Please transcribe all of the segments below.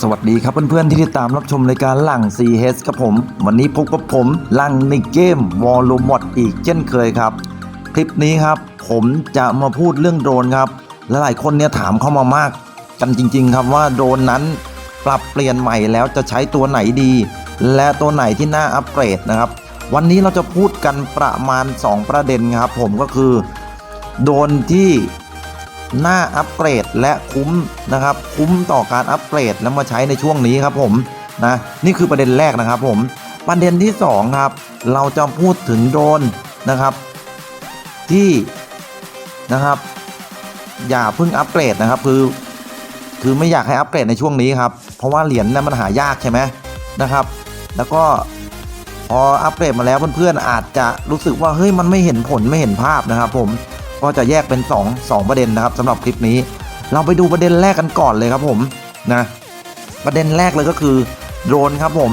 สวัสดีครับเพื่อนๆที่ติดตามรับชมรายการหลัง CS ครับผม วันนี้พบกับผมลังในเกมวอลลุมอดอีกเช่นเคยครับ คลิปนี้ครับ ผมจะมาพูดเรื่องโดรนครับและหลายคนเนี่ยถามเข้ามามากกันจริง ๆ ครับว่าโดรนนั้นปรับเปลี่ยนใหม่แล้วจะใช้ตัวไหนดี และตัวไหนที่น่าอัปเกรดนะครับ วันนี้เราจะพูดกันประมาณ 2 ประเด็นครับ ผมก็คือโดรนที่ น่าอัปเกรดและคุ้มนะครับ คุ้มต่อการอัปเกรดแล้วมาใช้ในช่วงนี้ครับผมนะนี่คือประเด็นแรกนะครับผม ประเด็นที่สองครับเราจะพูดถึงโดนนะครับ ที่นะครับ อย่าเพิ่งอัปเกรดนะครับ คือ คือไม่อยากให้อัปเกรดในช่วงนี้ครับ เพราะว่าเหรียญนั้นมันหายากใช่ไหมนะครับ แล้วก็พออัปเกรดมาแล้วเพื่อนๆอาจจะรู้สึกว่าเฮ้ยมันไม่เห็นผลไม่เห็นภาพนะครับผม ก็จะแยกเป็น 2 2 ประเด็นนะครับสำหรับคลิปนี้ เราไปดูประเด็นแรกกันก่อนเลยครับผมนะประเด็นแรกเลยก็คือโดรนครับผม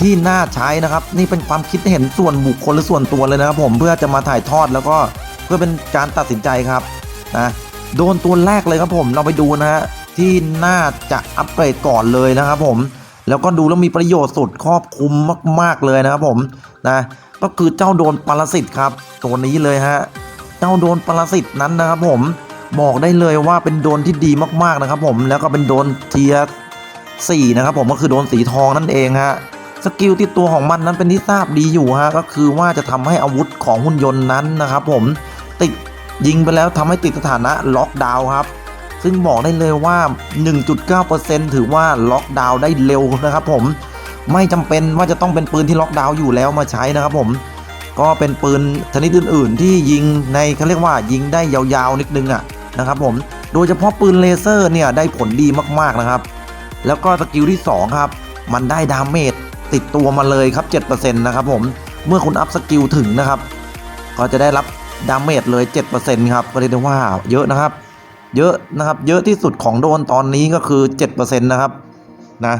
ที่น่าใช้นะครับ นี่เป็นความคิดเห็นส่วนบุคคลหรือส่วนตัวเลยนะครับ ผมเพื่อจะมาถ่ายทอดแล้วก็เพื่อเป็นการตัดสินใจครับนะโดรนตัวแรกเลยครับผมเราไปดูนะฮะที่น่าจะอัปเกรดก่อนเลยนะครับผมแล้วก็ดูแล้วมีประโยชน์สุดครอบคลุมมาก ๆเลยนะครับผมนะก็คือเจ้าโดรนปรสิตครับตัวนี้เลยฮะ จ้าโดนปรสิตนั้นนะครับผมบอกได้เลยว่าเป็นโดนที่ดีมากๆนะครับผมแล้วก็เป็นโดนเทียสี่นะครับผมก็คือโดนสีทองนั่นเองฮะสกิลที่ตัวของมันนั้นเป็นที่ทราบดีอยู่ฮะก็คือว่าจะทำให้อาวุธของหุ่นยนต์นั้นนะครับผมติดยิงไปแล้วทำให้ติดสถานะล็อกดาวน์ครับ ซึ่งบอกได้เลยว่า 1.9%ถือว่าล็อกดาวน์ได้เร็วนะครับผมไม่จำเป็นว่าจะต้องเป็นปืนที่ล็อกดาวน์อยู่แล้วมาใช้นะครับผม ก็เป็นปืนชนิดอื่น ๆ ที่ยิงในเขาเรียกว่ายิงได้ยาวๆนิดนึงอะนะครับผมโดยเฉพาะปืนเลเซอร์เนี่ยได้ผลดีมากๆนะครับ แล้วก็สกิลที่ 2 ครับ มันได้ดาเมจติดตัวมาเลยครับ 7%นะครับผมเมื่อคุณอัพสกิลถึงนะครับ ก็จะได้รับดาเมจเลย 7%ครับก็เรียกได้ว่าเยอะนะครับ เยอะนะครับ เยอะที่สุดของโดนตอนนี้ก็คือ 7%นะครับนะ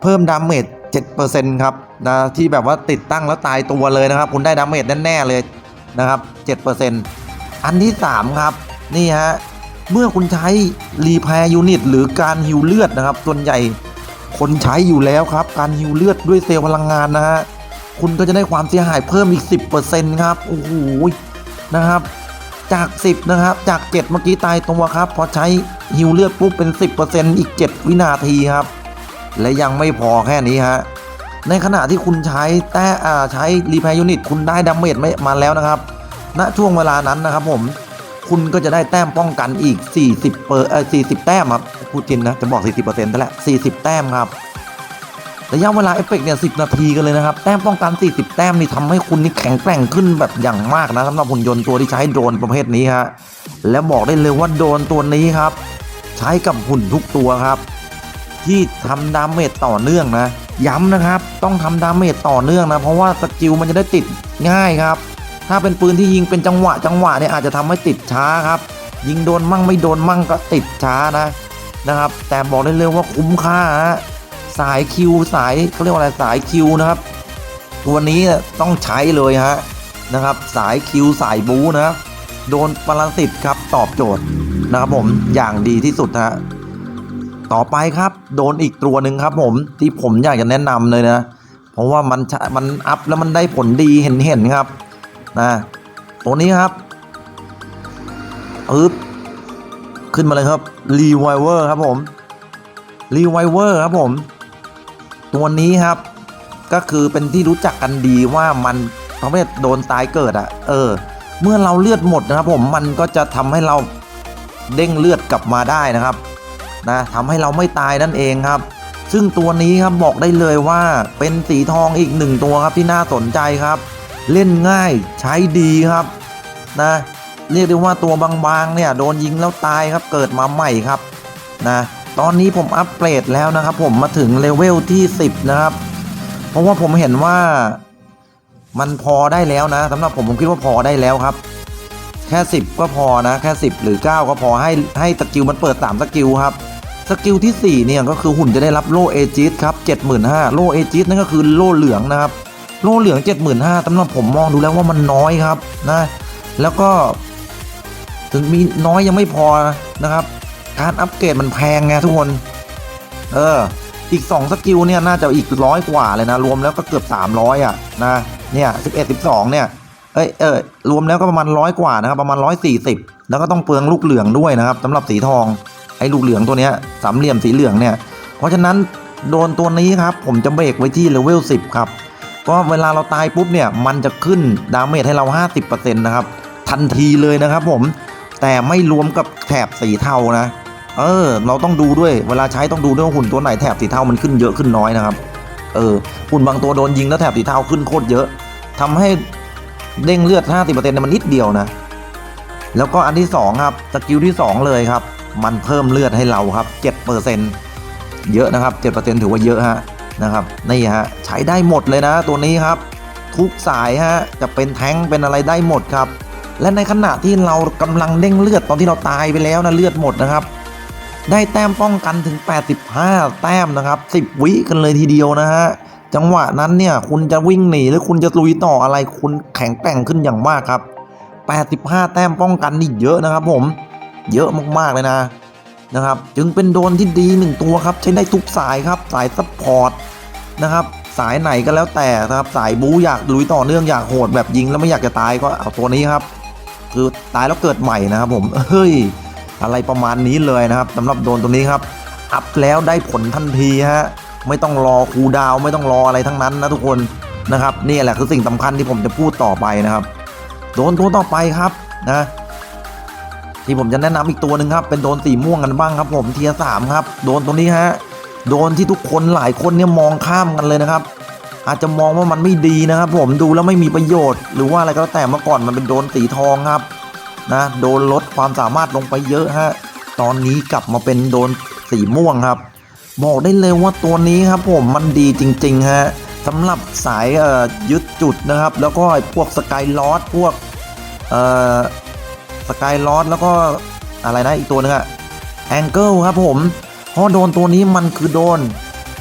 เพิ่มดาเมจ 7%ครับนะที่แบบว่าติดตั้งแล้วตายตัวเลยนะครับ คุณได้ดาเมจแน่ๆเลยนะครับ 7%อันที่ 3 ครับ นี่ฮะ เมื่อคุณใช้รีแพร์ยูนิตหรือการฮิวเลือดนะครับ ส่วนใหญ่คนใช้อยู่แล้วครับ การฮิวเลือดด้วยเซลล์พลังงานนะฮะคุณก็จะได้ความเสียหายเพิ่มอีก 10%ครับโอ้โหนะครับ จาก 10 นะครับ จาก 7 เมื่อกี้ตายตัวครับ พอใช้ฮิวเลือดปุ๊บเป็น 10%อีก 7 วินาทีครับ และยังไม่พอแค่นี้ฮะ ในขณะที่คุณใช้แต่ใช้รีแพร์ยูนิตคุณได้ดาเมจไม่มาแล้วนะครับ ณช่วงเวลานั้นนะครับผมคุณก็จะได้แต้มป้องกันอีก 40 เปอร์เออ40 แต้มครับพูดจริงนะ จะบอก 40%แต่แหละ 40 แต้มครับ ระยะเวลาเอฟเฟกต์เนี่ย 10 นาทีกันเลยนะครับ แต้มป้องกัน 40 แต้มนี่ทำให้คุณนี่แข็งแกร่งขึ้นแบบอย่างมากนะสำหรับหุ่นยนต์ตัวที่ใช้โดรนประเภทนี้ฮะ และบอกได้เลยว่าโดรนตัวนี้ครับ ใช้กับหุ่นทุกตัวครับ ที่ทำดาเมจต่อเนื่องนะ ย้ำนะครับ ต้องทำดาเมจต่อเนื่องนะ เพราะว่าสกิลมันจะได้ติดง่ายครับ ถ้าเป็นปืนที่ยิงเป็นจังหวะจังหวะเนี่ยอาจจะทำให้ติดช้าครับ ยิงโดนมั่งไม่โดนมั่งก็ติดช้านะนะครับ แต่บอกได้เลยว่าคุ้มค่าฮะสายคิวสายเขาเรียกว่าอะไรสายคิวนะครับ ตัวนี้ต้องใช้เลยฮะนะครับ สายคิวสายบูนะครับโดนปรสิตครับตอบโจทย์นะครับผมอย่างดีที่สุดฮะ ต่อไปครับ โดนอีกตัวหนึ่งครับ ผมที่ผมอยากจะแนะนำเลยนะ เพราะว่ามันมันอัพแล้วมันได้ผลดีเห็นเห็นครับนะตัวนี้ครับอึ๊บขึ้นมาเลยครับรีไวเวอร์ครับผมรีไวเวอร์ครับผม ตัวนี้ครับ ก็คือเป็นที่รู้จักกันดีว่ามันประเภทโดนตายเกิดอะ่ะ เออ เมื่อเราเลือดหมดนะครับผมมันก็จะทำให้เราเด้งเลือดกลับมาได้นะครับ นะทำให้เราไม่ตายนั่นเองครับ ซึ่งตัวนี้ครับบอกได้เลยว่าเป็นสีทองอีกหนึ่งตัวครับที่น่าสนใจครับ เล่นง่ายใช้ดีครับนะเรียกได้ว่าตัวบางๆเนี่ยโดนยิงแล้วตายครับเกิดมาใหม่ครับนะตอนนี้ผมอัปเกรดแล้วนะครับผมมาถึงเลเวลที่ 10 นะครับ เพราะว่าผมเห็นว่ามันพอได้แล้วนะสำหรับผมผมคิดว่าพอได้แล้วครับ แค่ 10 ก็พอนะ แค่ 10 หรือ 9 ก็พอให้ให้สกิลมันเปิด 3 สกิลครับ สกิลที่ 4 เนี่ยก็คือหุ่นจะได้รับโล่เอจิสครับ75,000โล่เอจิสนั่นก็คือโล่เหลืองนะครับ โล่เหลือง 75,000สำหรับผมมองดูแล้วว่ามันน้อยครับนะ แล้วก็ถึงมีน้อยยังไม่พอนะครับ การอัปเกรดมันแพงไงทุกคน เออ อีก 2 สกิลเนี่ยน่าจะอีกร้อยกว่าเลยนะ รวมแล้วก็เกือบ 300 อะนะ เนี่ย 11 12 เนี่ย เอ้ยเออรวมแล้วก็ประมาณร้อยกว่านะครับประมาณ 140 แล้วก็ต้องเปลืองลูกเหลืองด้วยนะครับสำหรับสีทอง ไอ้ลูกเหลืองตัวเนี้ยสามเหลี่ยมสีเหลืองเนี่ย เพราะฉะนั้นโดนตัวนี้ครับ ผมจะเบรกไว้ที่เลเวล10 ครับ ก็เวลาเราตายปุ๊บเนี่ย มันจะขึ้นดาเมจให้เรา 50%นะครับ ทันทีเลยนะครับผม แต่ไม่รวมกับแถบสีเทานะ เออ เราต้องดูด้วย เวลาใช้ต้องดูด้วยว่าหุ่นตัวไหนแถบสีเทามันขึ้นเยอะขึ้นน้อยนะครับ เออ หุ่นบางตัวโดนยิงแล้วแถบสีเทาขึ้นโคตรเยอะทำให้เด้งเลือด 50%เนี่ยมันนิดเดียวนะ แล้วก็อันที่สองครับ สกิลที่สองเลยครับ มันเพิ่มเลือดให้เราครับ 7%เยอะนะครับ 7%ถือว่าเยอะฮะนะครับนี่ฮะใช้ได้หมดเลยนะตัวนี้ครับ ทุกสายฮะจะเป็นแท้งเป็นอะไรได้หมดครับ และในขณะที่เรากำลังเด้งเลือดตอนที่เราตายไปแล้วนะเลือดหมดนะครับ ได้แต้มป้องกันถึง 85 แต้มนะครับ 10 วิกันเลยทีเดียวนะฮะจังหวะนั้นเนี่ยคุณจะวิ่งหนีหรือคุณจะลุยต่ออะไรคุณแข็งแกร่งขึ้นอย่างมากครับ 85 แต้มป้องกันนี่เยอะนะครับผม เยอะมากๆเลยนะนะครับ จึงเป็นโดนที่ดีหนึ่งตัวครับ ใช้ได้ทุกสายครับสายซัพพอร์ตนะครับสายไหนก็แล้วแต่นะครับสายบูอยากลุยต่อเนื่องอยากโหดแบบยิงแล้วไม่อยากจะตายก็เอาตัวนี้ครับ คือตายแล้วเกิดใหม่นะครับผมเฮ้ยอะไรประมาณนี้เลยนะครับสำหรับโดนตัวนี้ครับ อัพแล้วได้ผลทันทีฮะไม่ต้องรอคูดาวไม่ต้องรออะไรทั้งนั้นนะทุกคนนะครับนี่แหละคือสิ่งสำคัญที่ผมจะพูดต่อไปนะครับ โดนตัวต่อไปครับนะ ที่ผมจะแนะนำอีกตัวหนึ่งครับเป็นโดนสีม่วงกันบ้างครับ ผมเทียสามครับโดนตัวนี้ฮะโดนที่ทุกคนหลายคนเนี่ยมองข้ามกันเลยนะครับ อาจจะมองว่ามันไม่ดีนะครับ ผมดูแล้วไม่มีประโยชน์ หรือว่าอะไรก็แล้วแต่เมื่อก่อนมันเป็นโดนสีทองครับนะโดนลดความสามารถลงไปเยอะฮะตอนนี้กลับมาเป็นโดนสีม่วงครับ บอกได้เลยว่าตัวนี้ครับ ผมมันดีจริงๆฮะสำหรับสายยึดจุดนะครับ แล้วก็พวกสกายลอสพวก สกายลอสแล้วก็อะไรนะอีกตัวนึงอะแองเกิลครับผม เพราะโดนตัวนี้มันคือโดน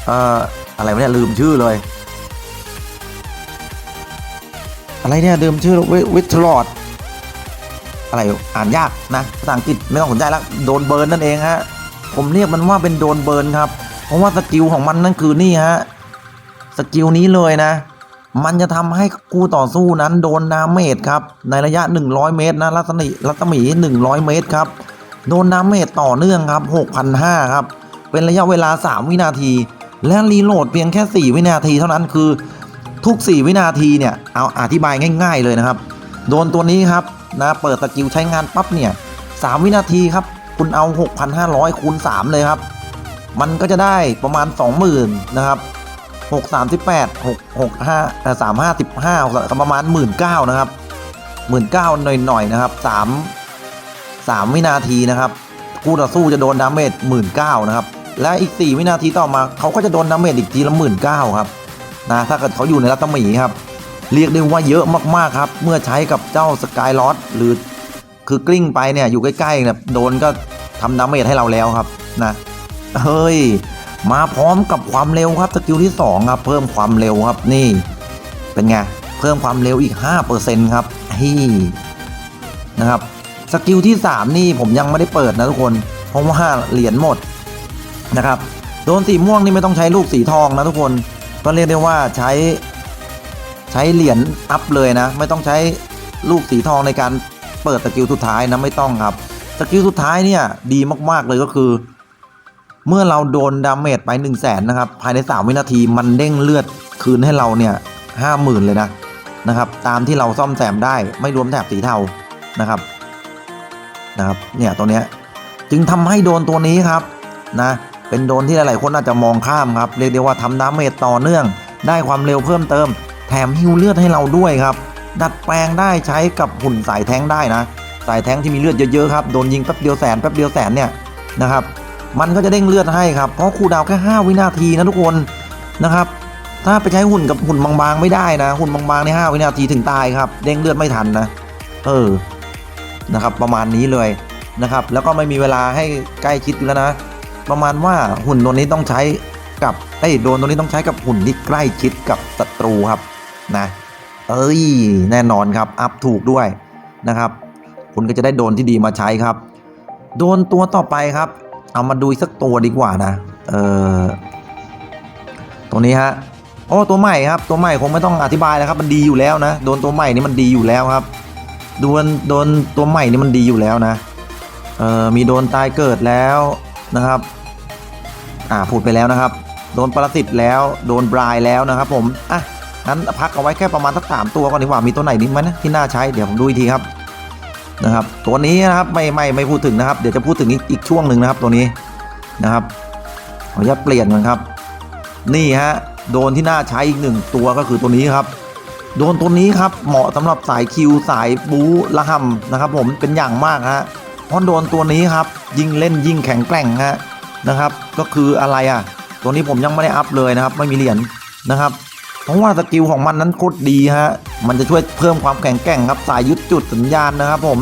เอ่ออะไรวะเนี่ยลืมชื่อเลย อะไรเนี่ยเดิมชื่อวิทลอดอะไรอ่านยากนะภาษาอังกฤษไม่ต้องสนใจแล้วโดนเบิร์นนั่นเองฮะผมเรียกมันว่าเป็นโดนเบิร์นครับ เพราะว่าสกิลของมันนั่นคือนี่ฮะสกิลนี้เลยนะ มันจะทำให้คู่ต่อสู้นั้นโดนดาเมจครับในระยะ 100 เมตรนะรัศมีรัศมี 100 เมตรครับโดนดาเมจต่อเนื่องครับ6,500ครับเป็นระยะเวลา 3 วินาที และรีโหลดเพียงแค่ 4 วินาทีเท่านั้นคือทุก 4 วินาทีเนี่ยเอาอธิบายง่าย ๆ เลยนะครับ โดนตัวนี้ครับนะเปิดสกิลใช้งานปั๊บเนี่ย3วินาทีครับคุณเอา 6,500คูณ3เลยครับ มันก็จะได้ประมาณ 20,000นะครับ 6 38 6 65เอ่อ3 55ประมาณ 19,000นะครับ 19,000หน่อยๆนะครับ 3 3 วินาทีนะครับคู่ต่อสู้จะโดนดาเมจ19,000นะครับ และอีก 4 วินาทีต่อมาเขาก็จะโดนดาเมจอีกทีละ19,000ครับนะถ้าเกิดเขาอยู่ในรัศมีครับ เรียกได้ว่าเยอะมากๆครับ เมื่อใช้กับเจ้าสกายลอสหรือคือกลิ้งไปเนี่ยอยู่ใกล้ๆเนี่ยโดนก็ทำดาเมจให้เราแล้วครับนะเฮ้ย มาพร้อมกับความเร็วครับสกิลที่2ครับเพิ่มความเร็วครับนี่ เป็นไงเพิ่มความเร็วอีก 5%ครับฮี่นะครับสกิลที่ 3 นี่ผมยังไม่ได้เปิดนะทุกคน เพราะว่าเหรียญหมดนะครับโดนสีม่วงนี่ไม่ต้องใช้ลูกสีทองนะทุกคนก็เรียกได้ว่าใช้ใช้เหรียญอัพเลยนะ ไม่ต้องใช้ลูกสีทองในการเปิดสกิลสุดท้ายนะไม่ต้องครับสกิลสุดท้ายเนี่ยดีมากๆเลยก็คือ เมื่อเราโดนดาเมจไป 1 0 0 0 0แสนนะครับ ภายใน 3 วินาทีมันเด้งเลือดคืนให้เราเนี่ยห้าหมื่นเลยนะนะครับ ตามที่เราซ่อมแซมได้ไม่รวมแถบสีเทานะครับนะครับ เนี่ยตัวเนี้ยจึงทำให้โดนตัวนี้ครับนะเป็นโดนที่หลาย ๆ คนอาจจะมองข้ามครับ เรียกได้ว่าทำดาเมจต่อเนื่อง ได้ความเร็วเพิ่มเติม แถมฮิวเลือดให้เราด้วยครับ ดัดแปลงได้ใช้กับหุ่นสายแท้งได้นะ สายแท้งที่มีเลือดเยอะ ๆ ครับ โดนยิงแป๊บเดียวแสนแป๊บเดียวแสนเนี่ยนะครับ มันก็จะเด้งเลือดให้ครับ เพราะคูดาวแค่ 5 วินาทีนะทุกคนนะครับ ถ้าไปใช้หุ่นกับหุ่นบางๆไม่ได้นะ หุ่นบางๆใน5วินาทีถึงตายครับ เด้งเลือดไม่ทันนะ เออ นะครับ ประมาณนี้เลยนะครับ แล้วก็ไม่มีเวลาให้ใกล้ชิดแล้วนะ ประมาณว่าหุ่นตัวนี้ต้องใช้กับไอ้ยโดนตัวนี้ต้องใช้กับหุ่นที่ใกล้ชิดกับศัตรูครับนะ เอ้ยแน่นอนครับ อัพถูกด้วยนะครับ คุณก็จะได้โดนที่ดีมาใช้ครับ โดนตัวต่อไปครับ เอามาดูสักตัวดีกว่านะ เออตัวนี้ฮะโอ้ตัวใหม่ครับ ตัวใหม่คงไม่ต้องอธิบายแล้วครับ มันดีอยู่แล้วนะโดนตัวใหม่นี่มันดีอยู่แล้วครับโดนโดนตัวใหม่นี่มันดีอยู่แล้วนะเออมีโดนตายเกิดแล้วนะครับ อ่าพูดไปแล้วนะครับ โดนปรสิตแล้ว โดนบรายแล้วนะครับ ผมอะงั้นพักเอาไว้แค่ประมาณสักสามตัวก่อนดีกว่ามีตัวไหนนิดไหมนะที่น่าใช้เดี๋ยวผมดูอีกทีครับ นะครับตัวนี้นะครับไม่ไม่ไม่พูดถึงนะครับ เดี๋ยวจะพูดถึงอีกอีกช่วงหนึ่งนะครับตัวนี้นะครับขออนุญาตเปลี่ยนกันครับ นี่ฮะโดนที่น่าใช้อีกหนึ่งตัวก็คือตัวนี้ครับ โดนตัวนี้ครับเหมาะสำหรับสายคิวสายบูละหำนะครับ ผมเป็นอย่างมากฮะเพราะโดนตัวนี้ครับ ยิ่งเล่นยิ่งแข็งแกร่งฮะนะครับ ก็คืออะไรอะ ตัวนี้ผมยังไม่ได้อัพเลยนะครับ ไม่มีเหรียญนะครับ เพราะว่าสกิลของมันนั้นโคตรดีฮะ มันจะช่วยเพิ่มความแข็งแกร่งครับสายยึดจุดสัญญาณนะครับผม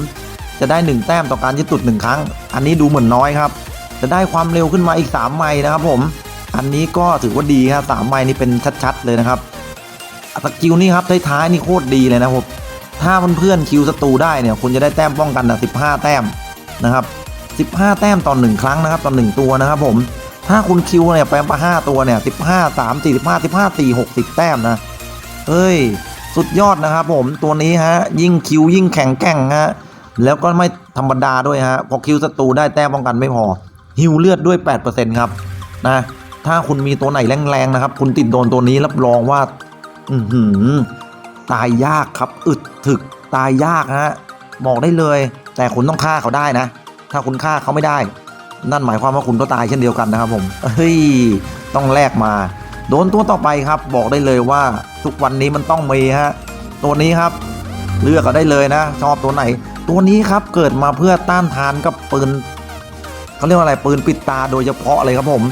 จะได้หนึ่งแต้มต่อการยึดจุดหนึ่งครั้ง อันนี้ดูเหมือนน้อยครับ จะได้ความเร็วขึ้นมาอีก 3 ไมล์นะครับผม อันนี้ก็ถือว่าดีครับสามไมล์นี่เป็นชัดๆเลยนะครับ สกิลนี่ครับท้ายๆนี่โคตรดีเลยนะครับ ถ้าเพื่อนๆคิวศัตรูได้เนี่ยคุณจะได้แต้มป้องกันนะ15 แต้มนะครับ 15 แต้มต่อหนึ่งครั้งนะครับต่อหนึ่งตัวนะครับผม ถ้าคุณคิวเนี่ยแปมไปห้าตัวเนี่ย15 3 4 15 15 4 60แต้มนะเอ้ย สุดยอดนะครับผมตัวนี้ฮะ ยิ่งคิวยิ่งแข็งแกร่งฮะ แล้วก็ไม่ธรรมดาด้วยฮะ พอคิวศัตรูได้แต้มป้องกันไม่พอ ฮิวเลือดด้วย 8%ครับนะถ้าคุณมีตัวไหนแรงๆนะครับ คุณติดโดนตัวนี้รับรองว่า อือหือตายยากครับ อึดถึกตายยากฮะบอกได้เลย แต่คุณต้องฆ่าเขาได้นะ ถ้าคุณฆ่าเขาไม่ได้ นั่นหมายความว่าคุณก็ตายเช่นเดียวกันนะครับผมเฮ้ยต้องแลกมา โดนตัวต่อไปครับ บอกได้เลยว่าทุกวันนี้มันต้องมีฮะตัวนี้ครับ เลือกก็ได้เลยนะ ชอบตัวไหน ตัวนี้ครับเกิดมาเพื่อต้านทานกับปืนเขาเรียกว่าอะไรปืนปิดตาโดยเฉพาะเลยครับผม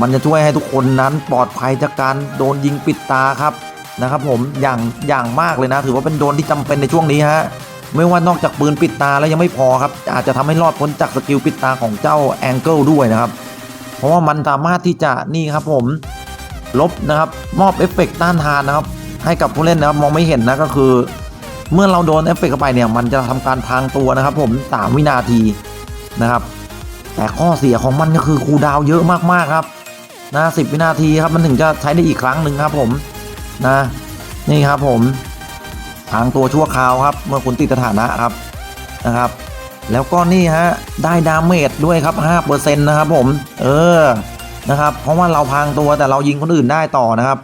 มันจะช่วยให้ทุกคนนั้นปลอดภัยจากการโดนยิงปิดตาครับนะครับผมอย่างอย่างมากเลยนะ ถือว่าเป็นโดนที่จำเป็นในช่วงนี้ฮะ ไม่ว่านอกจากปืนปิดตาแล้วยังไม่พอครับ อาจจะทำให้รอดพ้นจากสกิลปิดตาของเจ้าแองเกิลด้วยนะครับ เพราะว่ามันสามารถที่จะนี่ครับผมลบนะครับมอบเอฟเฟกต์ต้านทานนะครับ ให้กับผู้เล่นนะครับมองไม่เห็นนะก็คือ เมื่อเราโดนเอฟเฟกต์เข้าไปเนี่ยมันจะทำการพรางตัวนะครับ ผม3วินาทีนะครับ แต่ข้อเสียของมันก็คือคูดาวเยอะมากๆครับนะสิวินาทีครับมันถึงจะใช้ได้อีกครั้งหนึ่งครับผมนะนี่ครับผม พรางตัวชั่วคราวครับ เมื่อคุณติดสถานะครับนะครับ แล้วก็นี่ฮะได้ดาเมจด้วยครับ5%นะครับผม เออนะครับ เพราะว่าเราพรางตัวแต่เรายิงคนอื่นได้ต่อนะครับ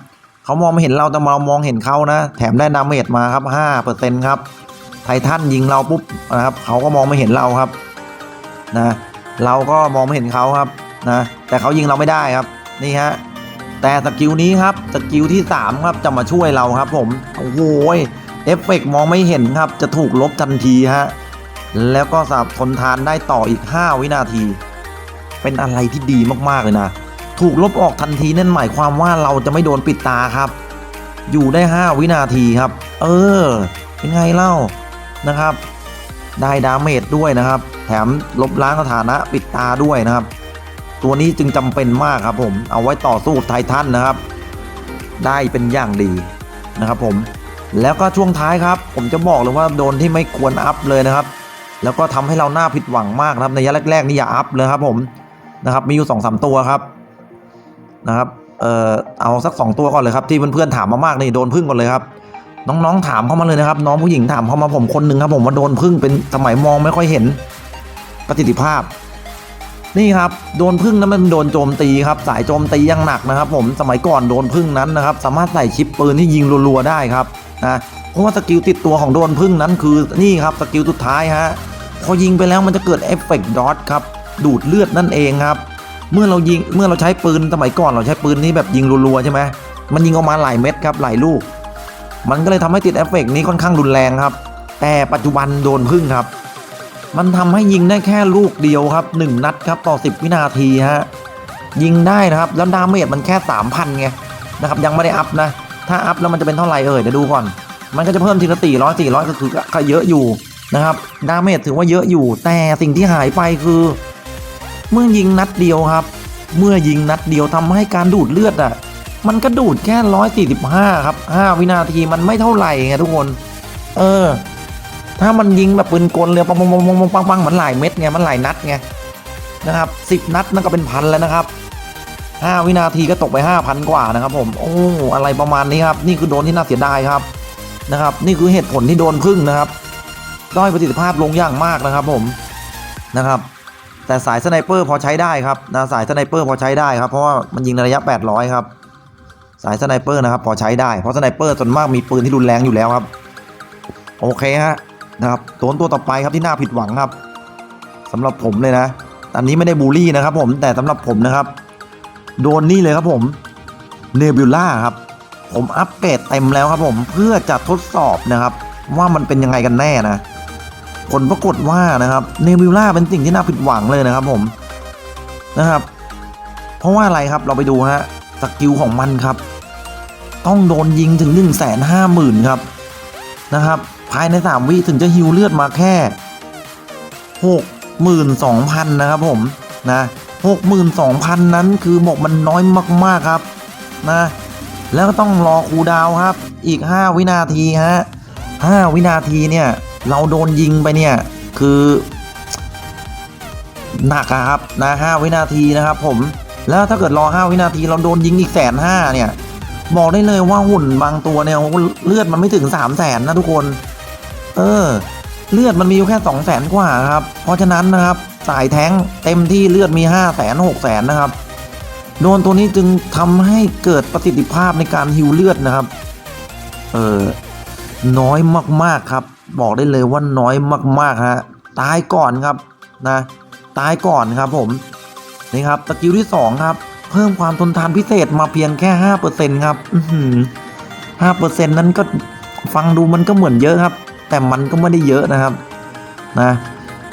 เขามองไม่เห็นเราแต่เรามองเห็นเขานะ แถมได้ดาเมจมาครับ5%ครับไททันยิงเราปุ๊บนะครับเขาก็มองไม่เห็นเราครับนะเราก็มองไม่เห็นเขาครับนะแต่เขายิงเราไม่ได้ครับนี่ฮะแต่สกิลนี้ครับสกิลที่ 3 ครับจะมาช่วยเราครับผมโอ้โห เอฟเฟกต์มองไม่เห็นครับ จะถูกลบทันทีฮะ แล้วก็สามารถทนทานได้ต่ออีก 5 วินาที เป็นอะไรที่ดีมากๆเลยนะ ถูกลบออกทันทีนั่นหมายความว่าเราจะไม่โดนปิดตาครับ อยู่ได้ 5 วินาทีครับ เออ เป็นไงเล่านะครับ ได้ดาเมจด้วยนะครับ แถมลบล้างสถานะปิดตาด้วยนะครับ ตัวนี้จึงจำเป็นมากครับผม เอาไว้ต่อสู้ไททันนะครับ ได้เป็นอย่างดีนะครับผม แล้วก็ช่วงท้ายครับ ผมจะบอกเลยว่าโดนที่ไม่ควรอัพเลยนะครับ แล้วก็ทำให้เราหน้าผิดหวังมากครับในระยะแรกๆนี่อย่าอัพเลยครับผมนะครับมีอยู่สองสามตัวครับนะครับเอ่อเอาสักสองตัวก่อนเลยครับที่เพื่อนๆถามมามากนี่โดนพึ่งก่อนเลยครับน้องๆถามเข้ามาเลยนะครับ น้องผู้หญิงถามเข้ามาผมคนหนึ่งครับ ผมว่าโดนพึ่งเป็นสมัยมองไม่ค่อยเห็นประสิทธิภาพ นี่ครับโดนพึ่งนั้นมันโดนโจมตีครับ สายโจมตียังหนักนะครับ ผมสมัยก่อนโดนพึ่งนั้นนะครับ สามารถใส่ชิปปืนที่ยิงรัวๆได้ครับ นะเพราะว่าสกิลติดตัวของโดนพึ่งนั้นคือนี่ครับสกิลสุดท้ายฮะพอยิงไปแล้วมันจะเกิดเอฟเฟกต์ดอทครับดูดเลือดนั่นเองครับ เมื่อเรายิงเมื่อเราใช้ปืนสมัยก่อนเราใช้ปืนที่แบบยิงรัวๆใช่ไหมมันยิงออกมาหลายเม็ดครับหลายลูก มันก็เลยทำให้ติดเอฟเฟกต์นี้ค่อนข้างรุนแรงครับ แต่ปัจจุบันโดนพึ่งครับ มันทำให้ยิงได้แค่ลูกเดียวครับ 1 นัดครับต่อ 10 วินาทีฮะยิงได้นะครับแล้วดาเมจมันแค่ 3,000ไงนะครับยังไม่ได้อัพนะ ถ้าอัพแล้วมันจะเป็นเท่าไหร่เอ่ยเดี๋ยวดูก่อน มันก็จะเพิ่มทีละสี่ร้อยสี่ร้อยก็คือก็เยอะอยู่นะครับดาเมจถือว่าเยอะอยู่ แต่สิ่งที่หายไปคือ เมื่อยิงนัดเดียวครับ เมื่อยิงนัดเดียวทำให้การดูดเลือดอะ มันก็ดูดแค่ร้อยสี่สิบห้าครับห้าวินาทีมันไม่เท่าไหร่ไงทุกคน เออ ถ้ามันยิงแบบปืนกลเลยปังปังปังปังปังปังปังมันหลายเม็ดไงมันหลายนัดไงนะครับสิบนัดนั่นก็เป็นพันแล้วนะครับ 5 วินาทีก็ตกไป 5,000 กว่านะครับผมโอ้อะไรประมาณนี้ครับนี่คือโดนที่น่าเสียดายครับนะครับ นี่คือเหตุผลที่โดนพึ่งนะครับด้อยประสิทธิภาพลงอย่างมากนะครับผมนะครับแต่สายสไนเปอร์พอใช้ได้ครับนะสายสไนเปอร์พอใช้ได้ครับเพราะว่ามันยิงในระยะ 800 ครับ สายสไนเปอร์นะครับพอใช้ได้เพราะสไนเปอร์ส่วนมากมีปืนที่รุนแรงอยู่แล้วครับ โอเคฮะนะครับตัวตัวต่อไปครับที่น่าผิดหวังครับสำหรับผมเลยนะอันนี้ไม่ได้บูลลี่นะครับ ผมแต่สำหรับผมนะครับ โดนนี่เลยครับผมเนบิวล่าครับ ผมอัปเกรดเต็มแล้วครับผมเพื่อจะทดสอบนะครับ ว่ามันเป็นยังไงกันแน่นะ ผลปรากฏว่านะครับเนบิวล่าเป็นสิ่งที่น่าผิดหวังเลยนะครับผมนะครับ เพราะว่าอะไรครับเราไปดูฮะสกิลของมันครับ ต้องโดนยิงถึง1นึ่งแสนห้าหมื่นครับนะครับ ภายใน 3 วิถึงจะฮิวเลือดมาแค่ 62,000 นะครับผมนะ 62,000 นั้นคือบอกมันน้อยมากๆครับนะแล้วก็ต้องรอคูดาวครับ อีก 5 วินาทีฮะ5วินาทีเนี่ยเราโดนยิงไปเนี่ยคือหนักครับนะ5วินาทีนะครับผมแล้วถ้าเกิดรอ 5 วินาทีเราโดนยิงอีกแสนห้าเนี่ยบอกได้เลยว่าหุ่นบางตัวเนี่ยเลือดมันไม่ถึง3 0 0แสนนะทุกคน เออ เลือดมันมีอยู่แค่2 0 0แสนกว่าครับ เพราะฉะนั้นนะครับสายแท้งเต็มที่เลือดมี 5 0 0แสน6แสนนะครับ โดนตัวนี้จึงทำให้เกิดประสิทธิภาพในการฮิวเลือดนะครับ เออน้อยมากๆครับ บอกได้เลยว่าน้อยมากๆฮะตายก่อนครับนะตายก่อนครับผมนี่ครับสกิลที่ 2 ครับ เพิ่มความทนทานพิเศษมาเพียงแค่5%ครับอือหือ5%นั้นก็ฟังดูมันก็เหมือนเยอะครับ แต่มันก็ไม่ได้เยอะนะครับ นะ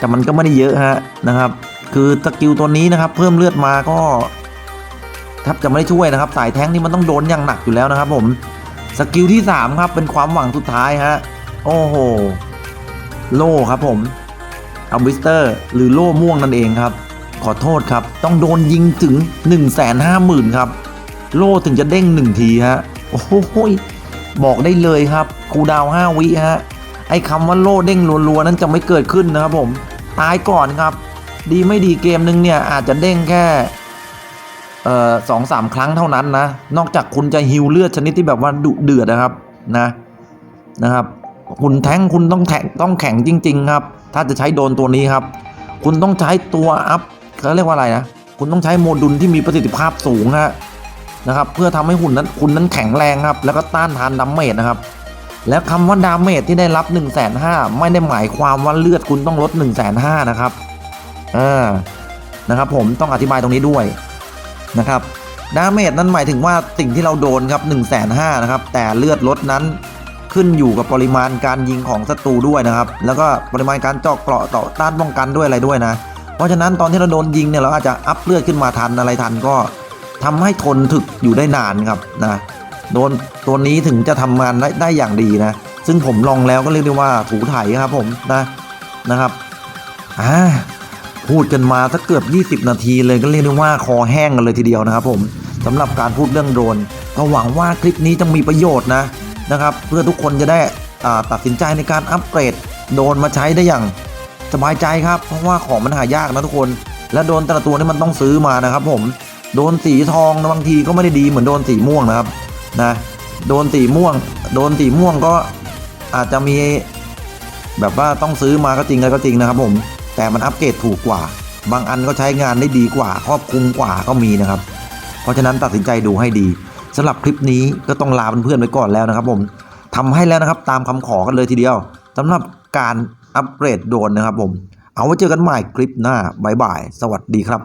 แต่มันก็ไม่ได้เยอะฮะนะครับ คือสกิลตัวนี้นะครับ เพิ่มเลือดมาก็แทบจะไม่ได้ช่วยนะครับ สายแท้งนี่มันต้องโดนอย่างหนักอยู่แล้วนะครับ ผมสกิลที่ 3 ครับ เป็นความหวังสุดท้ายฮะโอ้โหโล่ครับผมอัลบิสเตอร์หรือโล่ม่วงนั่นเองครับ ขอโทษครับ ต้องโดนยิงถึง 1 5 0 0 0 0 ครับ โล่ถึงจะเด้ง 1 ทีฮะโอ้โหยบอกได้เลยครับคูดาว 5 วิฮะไอ้คำว่าโล่เด้งรัวๆนั้นจะไม่เกิดขึ้นนะครับผม ตายก่อนครับ ดีไม่ดีเกมนึงเนี่ยอาจจะเด้งแค่เอ่อสองสามครั้งเท่านั้นนะ นอกจากคุณจะฮิวเลือดชนิดที่แบบว่าดุเดือดนะครับนะนะครับ คุณแท้งคุณต้องแข็งต้องแข็งจริง ๆ ครับ ถ้าจะใช้โดนตัวนี้ครับ คุณต้องใช้ตัวอัพเขาเรียกว่าอะไรนะคุณต้องใช้โมดูลที่มีประสิทธิภาพสูงฮะนะครับ เพื่อทำให้หุ่นนั้นคุณนั้นแข็งแรงครับ แล้วก็ต้านทานดาเมจนะครับ แล้วคำว่าดาเมจที่ได้รับ1นึ่งแสนห้าไม่ได้หมายความว่าเลือดคุณต้องลด1นึ่งแสนห้านะครับเออนะครับ ผมต้องอธิบายตรงนี้ด้วยนะครับดาเมจนั้นหมายถึงว่าสิ่งที่เราโดนครับ1นึ่งแสนห้านะครับ แต่เลือดลดนั้นขึ้นอยู่กับปริมาณการยิงของศัตรูด้วยนะครับ แล้วก็ปริมาณการเจาะเกราะต่อต้านป้องกันด้วยอะไรด้วยนะ เพราะฉะนั้นตอนที่เราโดนยิงเนี่ยเราอาจจะอัพเลือดขึ้นมาทันอะไรทันก็ทำให้ทนถึกอยู่ได้นานครับนะ โดนตัวนี้ถึงจะทำงานได้ได้อย่างดีนะ ซึ่งผมลองแล้วก็เรียกได้ว่าถูไถครับผมนะนะครับอ่าพูดกันมาสักเกือบ 20 นาทีเลยก็เรียกได้ว่าคอแห้งกันเลยทีเดียวนะครับผมสำหรับการพูดเรื่องโดรนก็หวังว่าคลิปนี้จะมีประโยชน์นะนะครับ เพื่อทุกคนจะได้อ่าตัดสินใจในการอัปเกรดโดรนมาใช้ได้อย่างสบายใจครับ เพราะว่าของมันหายากนะทุกคน และโดนแต่ละตัวนี่มันต้องซื้อมานะครับผม โดนสีทองบางทีก็ไม่ได้ดีเหมือนโดนสีม่วงนะครับ นะโดนสีม่วง โดนสีม่วงก็อาจจะมีแบบว่าต้องซื้อมาก็จริงก็จริงนะครับผม แต่มันอัปเกรดถูกกว่า บางอันก็ใช้งานได้ดีกว่า ครอบคลุมกว่าก็มีนะครับ เพราะฉะนั้นตัดสินใจดูให้ดีสำหรับคลิปนี้ก็ต้องลาเพื่อนๆไว้ก่อนแล้วนะครับ ผมทำให้แล้วนะครับตามคำขอกันเลยทีเดียวสำหรับการอัปเกรดโดรนนะครับผม เอาไว้เจอกันใหม่คลิปหน้าบายบาย สวัสดีครับ